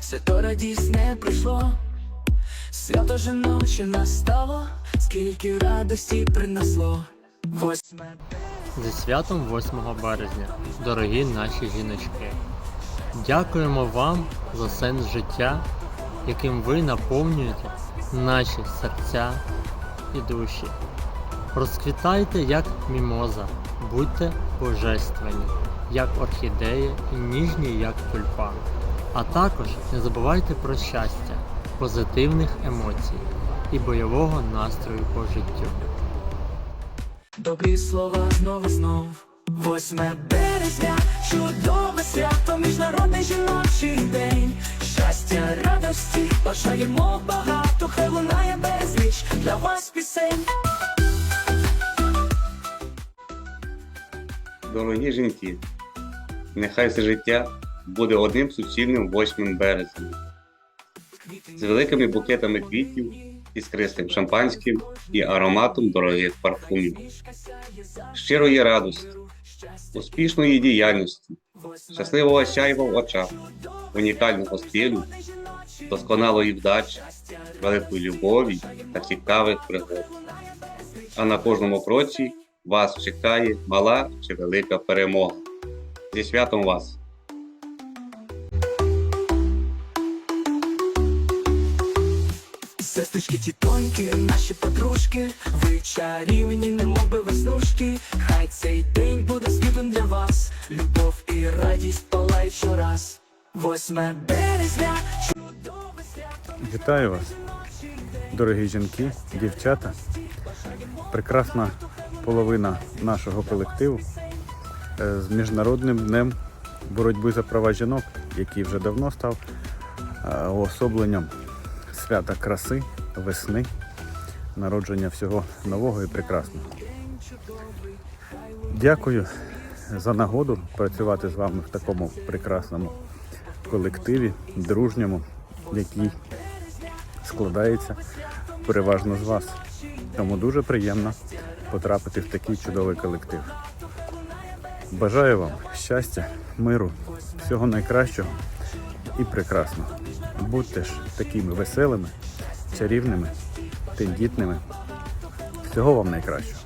Свято радісне прийшло, свято жіноче настало, скільки радості принесло. Восьме Зі святом 8 березня, дорогі наші жіночки. Дякуємо вам за сенс життя, яким ви наповнюєте наші серця і душі. Розквітайте як мімоза, будьте божественні, як орхідеї і ніжні, як тюльпан. А також не забувайте про щастя, позитивних емоцій і бойового настрою по життю. Добрі слова знову знов. Восьме березня, чудове свято, міжнародний жіночий день. Щастя, радості, бажаємо багато, хай лунає безліч для вас пісень. Дорогі жінки, нехай все життя буде одним суцільним 8 березня, з великими букетами квітів, іскристим шампанським і ароматом дорогих парфумів, щирої радості, успішної діяльності, щасливого сяйва в очах, унікального стилю, досконалої вдачі, великої любові та цікавих пригод. А на кожному кроці вас чекає мала чи велика перемога. Зі святом вас! Сестрички, тітоньки, наші подружки, ви чарівні, немов би веснушки. Хай цей день буде світлим для вас. Любов і радість палають щораз. Восьме березня, чудове свято. Вітаю вас, дорогі жінки, дівчата. Прекрасна половина нашого колективу з Міжнародним днем боротьби за права жінок, який вже давно став е, уособленням свята краси, весни, народження всього нового і прекрасного. Дякую за нагоду працювати з вами в такому прекрасному колективі, дружньому, який складається переважно з вас. Тому дуже приємно потрапити в такий чудовий колектив. Бажаю вам щастя, миру, всього найкращого і прекрасного. Будьте ж такими веселими, чарівними, тендітними. Всього вам найкращого.